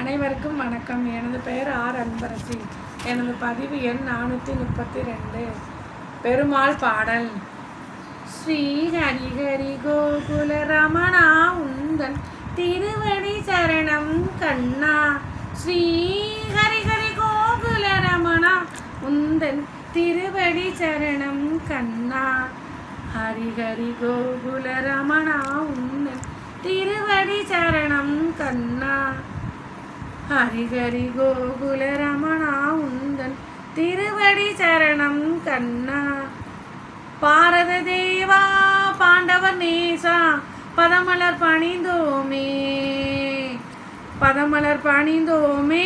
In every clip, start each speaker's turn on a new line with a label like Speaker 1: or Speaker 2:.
Speaker 1: அனைவருக்கும் வணக்கம். எனது பெயர் ஆர். அன்பரசி. எனது பதிவு எண் நானூற்றி முப்பத்தி ரெண்டு பெருமாள் பாடல். ஸ்ரீ ஹரிஹரி கோகுல ரமணா உந்தன் திருவடி சரணம் கண்ணா. ஸ்ரீ ஹரி ஹரி கோகுல ரமணா உந்தன் திருவடி சரணம் கண்ணா. ஹரிஹரி கோகுல ரமணா உந்தன் திருவடி சரணம் ஹரி ஹரி கோகுல ரமணா உந்தன் திருவடி சரணம் கண்ணா. பாரத தேவா பாண்டவர் நேசா பதமலர் பணிந்தோமே. பதமலர் பணிந்தோமே.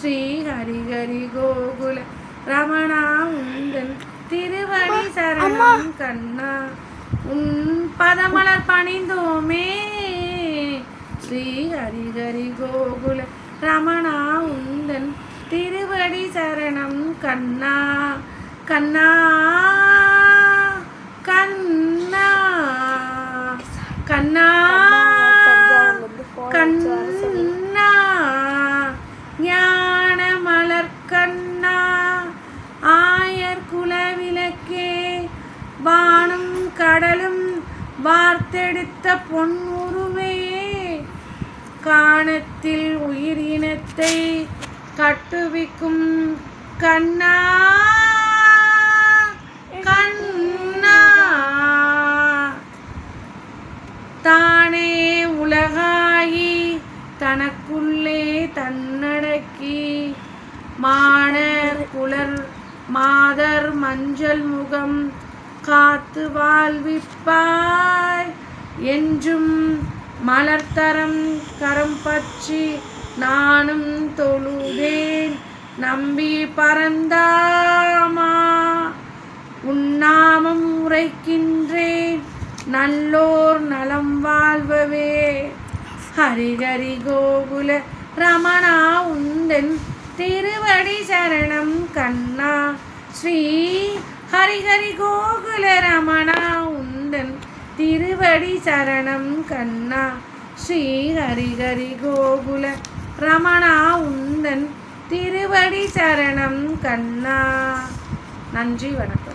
Speaker 1: ஸ்ரீ ஹரி ஹரி கோகுல ரமணா உந்தன் திருவடி சரணம் கண்ணா. உன் பதமலர் பணிந்தோமே. ஸ்ரீ ஹரிஹரி கோகுல ரமணா உந்தன் திருவடி சரணம் கண்ணா கண்ணா கண்ணா கண்ணா கண்ணா ஞான மலர் கண்ணா ஆயர் குலவிளக்கே வானும் கடலும் வார்த்தெடுத்த பொன் உருவே காணத்தில் உயிரினத்தை கட்டுவிக்கும் கண்ணா கண்ணா. தானே உலகாயி தனக்குள்ளே தன்னடக்கி மாணர் குளர் மாதர் மஞ்சள் முகம் காத்து வாழ்விப்பாய். என்றும் மலர்த்தரம் கரம் பற்றி நானும் தொழுதேன். நம்பி பரந்தாமா உன்னாமம் உரைக்கின்றேன். நல்லோர் நலம் வாழ்வவே ஹரிஹரி கோகுல ரமணா உந்தன் திருவடி சரணம் கண்ணா. ஸ்ரீ ஹரிஹரி கோகுல திருவடி சரணம் கண்ணா. ஸ்ரீ ஹரிஹரி கோகுல ரமணா உந்தன் திருவடி சரணம் கண்ணா. நன்றி வணக்கம்.